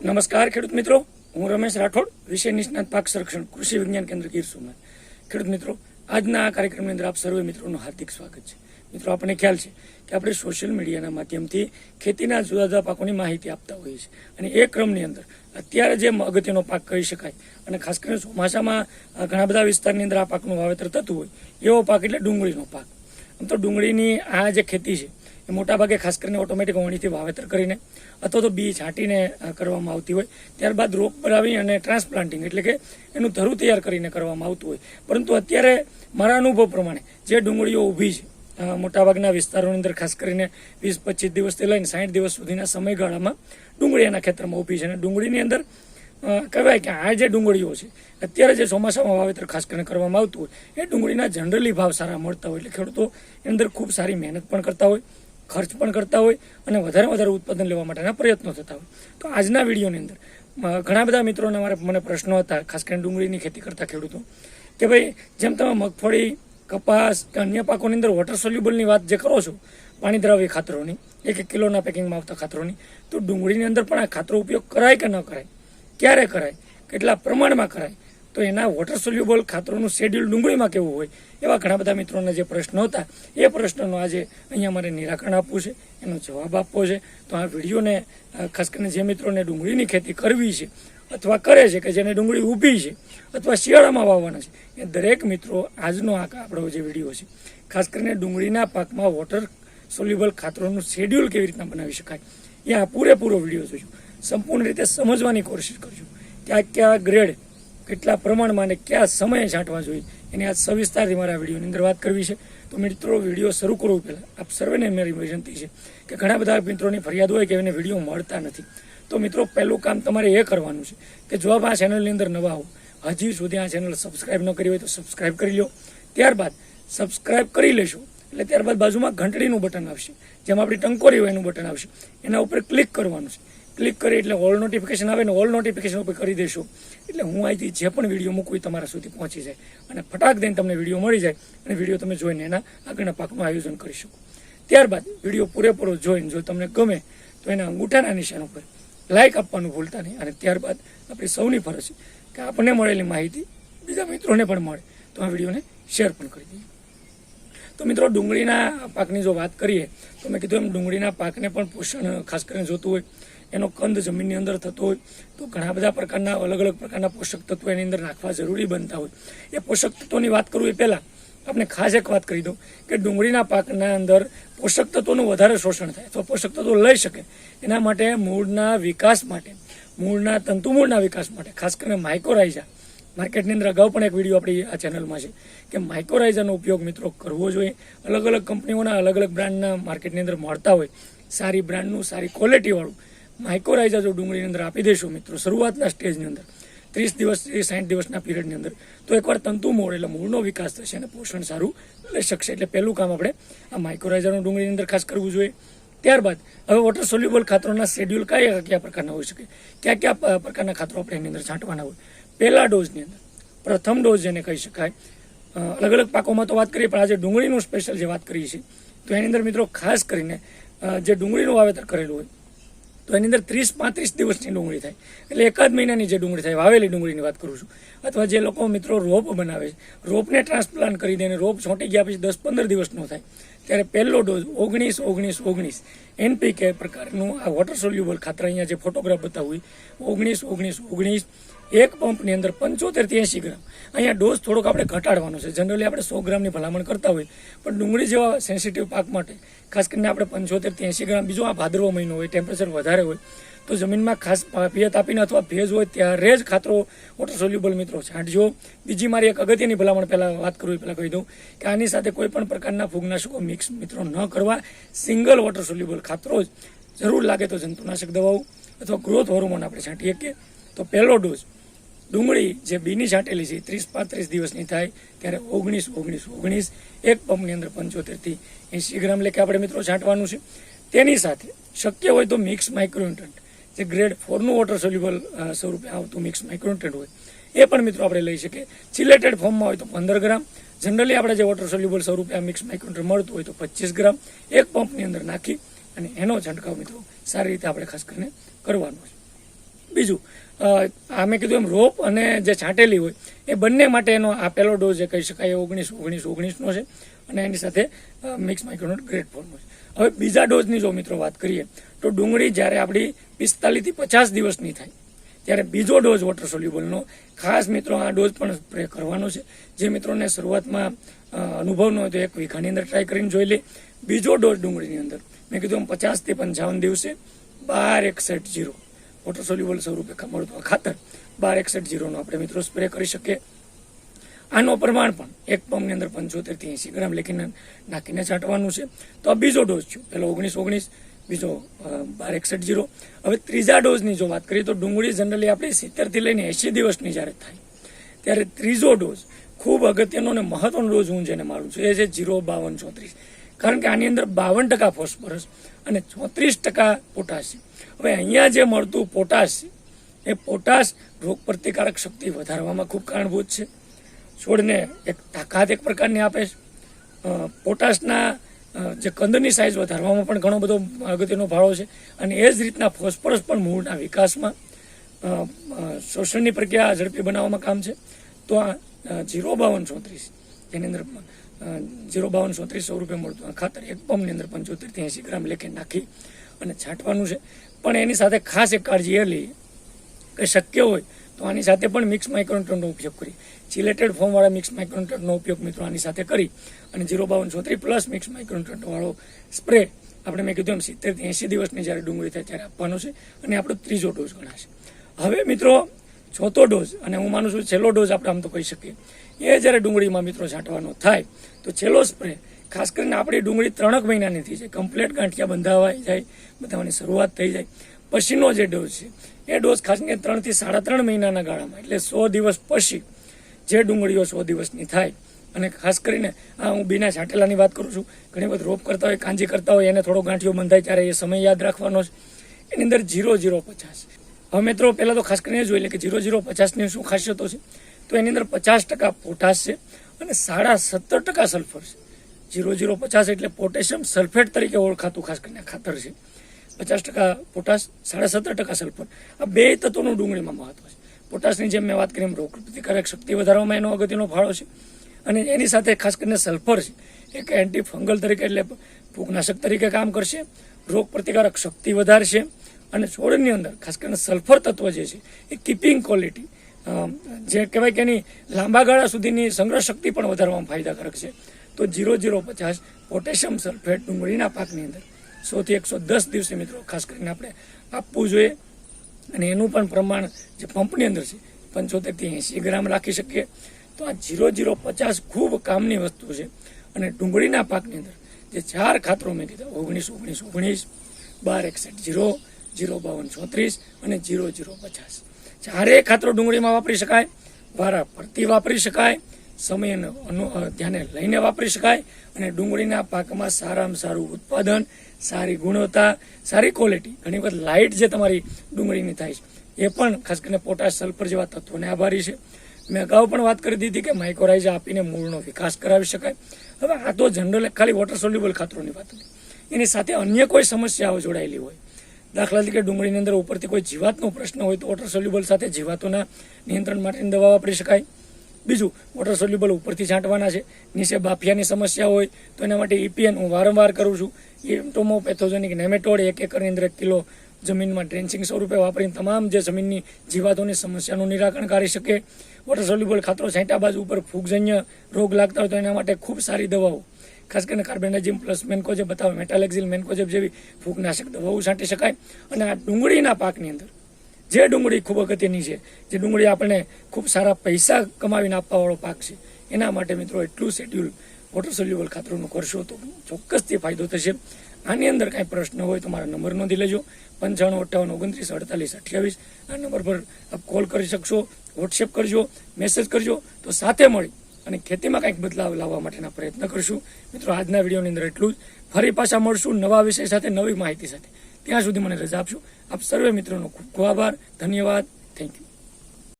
નમસ્કાર, ખેડૂત મિત્રો. હું રમેશ રાઠોડ, વિષય નિષ્ણાત પાક સંરક્ષણ, કૃષિ વિજ્ઞાન કેન્દ્ર ગીર સોમનાથ. ખેડૂત મિત્રો, આજના આ કાર્યક્રમની અંદર આપ સર્વે મિત્રોનું હાર્દિક સ્વાગત છે. મિત્રો, આપણને ખ્યાલ છે કે આપણે સોશિયલ મીડિયાના માધ્યમથી ખેતીના જુદા જુદા પાકોની માહિતી આપતા હોઈએ છીએ. અને એ ક્રમની અંદર અત્યારે જે અગત્યનો પાક કહી શકાય અને ખાસ કરીને ચોમાસામાં ઘણા બધા વિસ્તારની અંદર આ પાકનું વાવેતર થતું હોય, એવો પાક એટલે ડુંગળીનો પાક. આમ તો ડુંગળીની આ જે ખેતી છે એ મોટાભાગે ખાસ કરીને ઓટોમેટિક વણીથી વાવેતર કરીને અથવા તો બી છાંટીને કરવામાં આવતી હોય. ત્યારબાદ રોપ બનાવી અને ટ્રાન્સપ્લાન્ટિંગ એટલે કે એનું ધરું તૈયાર કરીને કરવામાં આવતું હોય. પરંતુ અત્યારે મારા અનુભવ પ્રમાણે જે ડુંગળીઓ ઊભી છે મોટાભાગના વિસ્તારોની અંદર ખાસ કરીને વીસ પચીસ દિવસથી લઈને સાઠ દિવસ સુધીના સમયગાળામાં ડુંગળી એના ખેતરમાં ઊભી છે. અને ડુંગળીની અંદર કહેવાય કે આ જે ડુંગળીઓ છે, અત્યારે જે ચોમાસામાં વાવેતર ખાસ કરીને કરવામાં આવતું હોય, એ ડુંગળીના જનરલી ભાવ સારા મળતા હોય. એટલે ખેડૂતો એની અંદર ખૂબ સારી મહેનત પણ કરતા હોય. ખર્ચ પણ કરતા હોય અને વધારે વધારે ઉત્પાદન લેવા માટેના પ્રયત્નો થતા હોય. તો આજના વિડીયોની અંદર ઘણા બધા મિત્રોને મારે, મને પ્રશ્નો હતા, ખાસ કરીને ડુંગળીની ખેતી કરતા ખેડૂતો, કે ભાઈ, જેમ તમે મગફળી, કપાસ કે અન્ય પાકોની અંદર વોટર સોલ્યુબલની વાત જે કરો છો, પાણી દ્રાવ્ય ખાતરોની, એક એક કિલોના પેકિંગમાં આવતા ખાતરોની, તો ડુંગળીની અંદર પણ આ ખાતરો ઉપયોગ કરાય કે ન કરાય? ક્યારે કરાય? કેટલા પ્રમાણમાં કરાય? તો એના વોટર સોલ્યુબલ ખાતરોનું શેડ્યુલ ડુંગળીમાં કેવું હોય, એવા ઘણા બધા મિત્રોના જે પ્રશ્નો હતા, એ પ્રશ્નનો આજે અહીંયા મારે નિરાકરણ આપવું છે, એનો જવાબ આપવો છે. તો આ વિડીયોને ખાસ કરીને જે મિત્રોને ડુંગળીની ખેતી કરવી છે, અથવા કરે છે કે જેને ડુંગળી ઊભી છે, અથવા શિયાળામાં વાવવાના છે, એ દરેક મિત્રો આજનો આ આપણો જે વીડિયો છે, ખાસ કરીને ડુંગળીના પાકમાં વોટર સોલ્યુબલ ખાતરોનું શેડ્યુલ કેવી રીતના બનાવી શકાય, એ આ પૂરેપૂરો વીડિયો જોજો. સંપૂર્ણ રીતે સમજવાની કોશિશ કરજો. ક્યાં ક્યાં ગ્રેડ કેટલા પ્રમાણમાં અને કયા સમયે છાંટવા જોઈએ, એની આજ સવિસ્તારથી મારા વિડીયોની અંદર વાત કરવી છે. તો મિત્રો, વીડિયો શરૂ કરવું પહેલાં. આપ સર્વેને મારી વિનંતી છે કે ઘણા બધા મિત્રોની ફરિયાદ હોય કે એને વીડિયો મળતા નથી. તો મિત્રો, પહેલું કામ તમારે એ કરવાનું છે કે જો આ ચેનલની અંદર નવા હો, હજી સુધી આ ચેનલ સબસ્ક્રાઇબ ન કરી હોય તો સબસ્ક્રાઇબ કરી લો ત્યારબાદ સબસ્ક્રાઇબ કરી લેશો. એટલે ત્યારબાદ બાજુમાં ઘંટડીનું બટન આવશે. જેમાં આપણી ટંકોરી હોય એનું બટન આવશે. એના ઉપર ક્લિક કરવાનું છે. ક્લિક કરી એટલે ઓલ નોટિફિકેશન આવે ને ઓલ નોટિફિકેશન ઉપર કરી દેશો. એટલે હું અહીંથી જે પણ વીડિયો મૂકું તમારા સુધી પહોંચી જાય. અને ફટાક દઈને તમને વીડિયો મળી જાય અને વીડિયો તમે જોઈને એના આગળના પાકનું આયોજન કરી શકો. ત્યારબાદ વીડિયો પૂરેપૂરો જોઈને જો તમને ગમે તો એના અંગૂઠાના નિશાન ઉપર લાઇક આપવાનું ભૂલતા નહીં. અને ત્યારબાદ આપણી સૌની ફરજ કે આપણને મળેલી માહિતી બીજા મિત્રોને પણ મળે. તો આ વિડીયોને શેર પણ કરી દઈએ. તો મિત્રો ડુંગળીના પાકની જો વાત કરીએ, તો મેં કીધું એમ ડુંગળીના પાકને પણ પોષણ ખાસ કરીને જોતું હોય એનો કંદ જમીનની અંદર થતો હોય, તો ઘણા બધા પ્રકારના અલગ અલગ પ્રકારના પોષક તત્વો એની અંદર નાખવા જરૂરી બનતા હોય. એ પોષક તત્વોની વાત કરું એ પહેલાં આપણે ખાસ એક વાત કરી દઉં કે ડુંગળીના પાકના અંદર પોષક તત્વોનું વધારે શોષણ થાય, અથવા પોષક તત્વો લઈ શકે. એના માટે મૂળના વિકાસ માટે, મૂળના તંતુમૂળના વિકાસ માટે, ખાસ કરીને માઇક્રોરાઇઝા માર્કેટની અંદર અગાઉ પણ એક વીડિયો આપણી આ ચેનલમાં છે કે માઇક્રોરાઇઝરનો ઉપયોગ મિત્રો કરવો જોઈએ. અલગ અલગ કંપનીઓના અલગ અલગ બ્રાન્ડના માર્કેટની અંદર મળતા હોય. સારી બ્રાન્ડનું, સારી ક્વોલિટીવાળું માઇક્રોરાઇઝર જો ડુંગળીની અંદર આપી દઈશું મિત્રો, શરૂઆતના સ્ટેજની અંદર, ત્રીસ દિવસથી સાઠ દિવસના પીરિયડની અંદર, તો એકવાર તંતુ મોડ એટલે મૂળનો વિકાસ થશે અને પોષણ સારું લઈ શકશે. એટલે પહેલું કામ આપણે આ માઇક્રોરાઇઝરનું ડુંગળીની અંદર ખાસ કરવું જોઈએ. ત્યારબાદ હવે વોટર સોલ્યુબલ ખાતરોના શેડ્યુલ કયા કયા પ્રકારના હોઈ શકે? કયા કયા પ્રકારના ખાતરો આપણે એની અંદર છાંટવાના હોય? પહેલા ડોઝની અંદર, પ્રથમ ડોઝ જેને કહી શકાય અલગ અલગ પાકોમાં તો વાત કરીએ, પણ આજે ડુંગળીનું સ્પેશિયલ જે વાત કરીએ છીએ, તો એની અંદર મિત્રો ખાસ કરીને જે ડુંગળીનું વાવેતર કરેલું હોય તો એની અંદર ત્રીસ પાંત્રીસ દિવસની ડુંગળી થાય. એટલે એકાદ મહિનાની જે ડુંગળી થાય, વાવેલી ડુંગળીની વાત કરું છું. અથવા જે લોકો મિત્રો રોપ બનાવે છે, રોપને ટ્રાન્સપ્લાન્ટ કરી દે અને રોપ છોંટી ગયા પછી દસ પંદર દિવસનો થાય. ત્યારે પહેલો ડોઝ ઓગણીસ ઓગણીસ ઓગણીસ. એનપીકે પ્રકારનું આ વોટર સોલ્યુબલ ખાતર અહીંયા જે ફોટોગ્રાફ બતાવું ઓગણીસ ઓગણીસ ઓગણીસ એક પંપની અંદર પંચોતેરથી એંશી ગ્રામ. અહીંયા ડોઝ થોડોક આપણે ઘટાડવાનો છે. જનરલી આપણે સો ગ્રામની ભલામણ કરતા હોય પણ ડુંગળી જેવા સેન્સિટિવ પાક માટે, ખાસ કરીને આપણે પંચોતેરથી એંશી ગ્રામ, બીજો આ ભાદરવો મહિનો હોય ટેમ્પરેચર વધારે હોય, તો જમીનમાં ખાસ પિયત આપીને અથવા ભેજ હોય ત્યારે જ ખાતરો વોટર સોલ્યુબલ મિત્રો છાંટજો. બીજી મારી એક અગત્યની ભલામણ પહેલાં વાત કરું એ પહેલાં કહી દઉં કે આની સાથે કોઈ પણ પ્રકારના ફૂગનાશકો મિક્સ મિત્રો ન કરવા. સિંગલ વોટર સોલ્યુબલ ખાતરો જ જરૂર લાગે તો જંતુનાશક દવાઓ અથવા ગ્રોથ હોર્મોન આપણે છાંટીએ કે તો પહેલો ડોઝ ડુંગળી જે બીની છાંટેલી છે ત્રીસ પાંત્રીસ દિવસની થાય ત્યારે ઓગણીસ ઓગણીસ ઓગણીસ, એક પંપની અંદર પંચોતેરથી એંશી ગ્રામ લેખે આપણે મિત્રો છાંટવાનું છે. તેની સાથે શક્ય હોય તો મિક્સ માઇક્રોન્ટન્ટ જે ગ્રેડ ફોરનું વોટર સોલ્યુબલ સ્વરૂપે આવતું મિક્સ માઇક્રોન્ટન્ટ હોય, એ પણ મિત્રો આપણે લઈ શકીએ. ચિલેટેડ ફોર્મમાં હોય તો પંદર ગ્રામ. જનરલી આપણે જે વોટર સોલ્યુબલ સ્વરૂપે આ મિક્સ માઇક્રોન્ટન્ટ મળતું હોય તો પચીસ ગ્રામ. એક પંપની અંદર નાખી અને એનો છંટકાવ મિત્રો સારી રીતે આપણે ખાસ કરીને કરવાનો છે. બીજું અમે કીધું એમ રોપ અને જે છાંટેલી હોય, એ બંને માટે એનો આ પહેલો ડોઝ કહી શકાય એ ઓગણીસ ઓગણીસ, ઓગણીસનો છે અને એની સાથે મિક્સ માઇક્રોનોટ ગ્રેટ ફોર્મનો છે. હવે બીજા ડોઝની જો મિત્રો વાત કરીએ, તો ડુંગળી જ્યારે આપણી પિસ્તાલીસથી પચાસ દિવસની થાય, ત્યારે બીજો ડોઝ વોટર સોલ્યુબલનો, ખાસ મિત્રો આ ડોઝ પણ સ્પ્રે કરવાનો છે. જે મિત્રોને શરૂઆતમાં અનુભવ ન હોય તો એક વીઘાની અંદર ટ્રાય કરીને જોઈ લે. બીજો ડોઝ ડુંગળીની અંદર, મેં કીધું પચાસથી પંચાવન દિવસે બાર એકસઠ જીરો. વોટર સોલ્યુબલ સ્વરૂપે મળતું ખાતર બાર એકસઠ જીરોનો આપણે મિત્રો સ્પ્રે કરી શકીએ. આનો પ્રમાણ પણ એક પંપની અંદર પંચોતેરથી એસી ગ્રામ લેખીને નાખીને છાંટવાનું છે. તો આ બીજો ડોઝ છે. પેલો ઓગણીસ ઓગણીસ, બીજો બાર એકસઠ જીરો. હવે ત્રીજા ડોઝની જો વાત કરીએ તો ડુંગળી જનરલી આપણે સિત્તેરથી લઈને એસી દિવસની જ્યારે થાય, ત્યારે ત્રીજો ડોઝ ખૂબ અગત્યનો અને મહત્વનો ડોઝ હું જેને માનું છું, એ છે જીરો બાવન ચોત્રીસ. કારણ કે આની અંદર બાવન ટકા ફોસ્ફરસ અને ચોત્રીસ ટકા પોટાશ છે હવે અહીંયા જે મળતું પોટાશ, એ પોટાશ રોગ પ્રતિકારક શક્તિ વધારવામાં ખૂબ કારણભૂત છે. છોડને એક તાકાત એક પ્રકારની આપે છે. પોટાશના જે કંદની સાઇઝ વધારવામાં પણ ઘણો બધો અગત્યનો ફાળો છે અને એ જ રીતના ફોસ્ફરસ પણ મૂળના વિકાસમાં શોષણની પ્રક્રિયા ઝડપી બનાવવામાં કામ છે. તો આ જીરો બાવન ચોત્રીસ એની અંદર જીરો બાવન ચોત્રીસ સો રૂપિયા મળતું ખાતર એક પંપની અંદર પંચોતેરથી એંસી ગ્રામ લેખે નાખી અને છાંટવાનું છે. પણ એની સાથે ખાસ એક કાળજી એ લઈએ. કે શક્ય હોય તો આની સાથે પણ મિક્સ માઇક્રોન્ટનનો ઉપયોગ કરી ચિલેટેડ ફોર્મવાળા મિક્સ માઇક્રોન્ટનનો ઉપયોગ મિત્રો આની સાથે કરી અને જીરો બાવન છોત્રી પ્લસ મિક્સ માઇક્રોન્ટનવાળો સ્પ્રે આપણે મેં કીધું એમ સિત્તેરથી એંસી દિવસની જ્યારે ડુંગળી થાય ત્યારે આપવાનો છે અને આપણો ત્રીજો ડોઝ ગણાશે. હવે મિત્રો ચોથો ડોઝ અને હું માનું છું છેલ્લો ડોઝ આપણે આમ તો કહી શકીએ. એ જ્યારે ડુંગળીમાં મિત્રો છાંટવાનો થાય તો છેલ્લો સ્પ્રે ખાસ કરીને આપણી ડુંગળી ત્રણેક મહિનાની થઈ જાય. કમ્પ્લેટ ગાંઠિયા બંધાવાઈ જાય બધાની શરૂઆત થઈ જાય. પછીનો જે ડોઝ છે, એ ડોઝ ખાસ કરીને ત્રણથી સાડા ત્રણ મહિનાના ગાળામાં, એટલે સો દિવસ પછી જે ડુંગળીઓ સો દિવસની થાય. અને ખાસ કરીને આ હું બીના છાંટેલાની વાત કરું છું, ઘણી વખત રોપ કરતા હોય, કાંજી કરતા હોય, એને થોડો ગાંઠિયો બંધાય ત્યારે એ સમય યાદ રાખવાનો છે. એની અંદર જીરો જીરો પચાસ. હવે મિત્રો, પહેલાં તો ખાસ કરીને જોઈ લે કે જીરો જીરો પચાસની શું ખાસિયતો છે? તો એની અંદર પચાસ ટકા પોટાશ છે અને સાડા સત્તર ટકા સલ્ફર છે. જીરો જીરો પચાસ એટલે પોટેશિયમ સલ્ફેટ તરીકે ઓળખાતું ખાસ કરીને ખાતર છે. પચાસ ટકા પોટાશ, સાડા સત્તર ટકા સલ્ફર. આ બે તત્વોનું ડુંગળીમાં મહત્વ છે. પોટાશની જેમ મેં વાત કરી એમ રોગ પ્રતિકારક શક્તિ વધારવામાં એનો અગત્યનો ફાળો છે. અને એની સાથે ખાસ કરીને સલ્ફર છે. એક એન્ટી ફંગલ તરીકે એટલે ફૂગનાશક તરીકે કામ કરશે. રોગ પ્રતિકારક શક્તિ વધારશે. અને છોડની અંદર ખાસ કરીને સલ્ફર તત્વ જે છે, એ કીપિંગ ક્વોલિટી જે કહેવાય કે એની લાંબા ગાળા સુધીની સંગ્રહ શક્તિ પણ વધારવામાં ફાયદાકારક છે. તો જીરો જીરો પચાસ પોટેશિયમ સલ્ફેટ ડુંગળીના પાકની અંદર. સોથી એકસો દસ દિવસે મિત્રો, ખાસ કરીને આપણે આપવું જોઈએ. અને એનું પણ પ્રમાણ જે પંપની અંદર છે પંચોતેરથી એંસી ગ્રામ રાખી શકીએ. તો આ જીરો જીરો પચાસ ખૂબ કામની વસ્તુ છે. અને ડુંગળીના પાકની અંદર જે ચાર ખાતરો મેં કીધા, ઓગણીસ ઓગણીસ ઓગણીસ, બાર, એકસઠ, જીરો જીરો, બાવન, ચોત્રીસ અને જીરો જીરો, પચાસ. ચારેય ખાતરો ડુંગળીમાં વાપરી શકાય. વારા ફરતી વાપરી શકાય. સમયને ધ્યાને લઈને વાપરી શકાય અને ડુંગળીના પાકમાં સારામાં સારું ઉત્પાદન, સારી ગુણવત્તા, સારી ક્વોલિટી ઘણી વખત લાઇટ જે તમારી ડુંગળીની થાય છે, એ પણ ખાસ કરીને પોટાશ સલ્ફર જેવા તત્વોને આભારી છે. મેં અગાઉ પણ વાત કરી દીધી કે માઇક્રોરાઇઝ આપીને મૂળનો વિકાસ કરાવી શકાય. હવે આ તો જનરલ ખાલી વોટર સોલ્યુબલ ખાતરોની વાત હતી. એની સાથે અન્ય કોઈ સમસ્યાઓ જોડાયેલી હોય. દાખલા તરીકે ડુંગળીની અંદર ઉપરથી કોઈ જીવાતનો પ્રશ્ન હોય તો વોટર સોલ્યુબલ સાથે જીવાતોના નિયંત્રણ માટેની દવા વાપરી શકાય. બીજું વોટર સોલ્યુબલ ઉપરથી છાંટવાના છે. નીચે બાફિયાની સમસ્યા હોય તો એના માટે ઇપીએન હું વારંવાર કરું છું. એ પેથોજેનિક નેમેટોડ એક એકરની અંદર એક કિલો જમીનમાં ડ્રેન્ચિંગ સ્વરૂપે વાપરીને તમામ જે જમીનની જીવાતોની સમસ્યાનું નિરાકરણ કરી શકે. વોટર સોલ્યુબલ ખાતરો છાંટ્યા બાજુ ઉપર ફૂગજન્ય રોગ લાગતા હોય તો એના માટે ખૂબ સારી દવાઓ. ખાસ કરીને કાર્બેન્ડાજીમ પ્લસ મેન્કોજેબ બતાવે. મેટાલેક્ઝિલ મેન્કોજેબ જેવી ફૂગનાશક દવાઓ છાંટી શકાય. અને આ ડુંગળીના પાકની અંદર જે ડુંગળી ખૂબ અગત્યની છે, જે ડુંગળી આપણને ખૂબ સારા પૈસા કમાવીને આપવાવાળો પાક છે, એના માટે મિત્રો એટલું શેડ્યુલ વોટર સોલ્યુબલ ખાતરોનું કરશો તો ચોક્કસથી ફાયદો થશે. આની અંદર કાંઈ પ્રશ્ન હોય તો મારા નંબર નોંધી લેજો. પંચાણું અઠ્ઠાવન ઓગણત્રીસ, અડતાલીસ, અઠ્યાવીસ. આ નંબર પર આપ કોલ કરી શકશો વોટ્સએપ કરજો મેસેજ કરજો. તો સાથે મળી અને ખેતીમાં કંઈક બદલાવ લાવવા માટેના પ્રયત્ન કરશું. મિત્રો, આજના વિડીયોની અંદર એટલું જ. ફરી પાછા મળશું નવા વિષય સાથે, નવી માહિતી સાથે. ત્યાં સુધી મને રજા આપશો આપ સર્વે મિત્રોનો ખૂબ ખૂબ આભાર. ધન્યવાદ. Thank you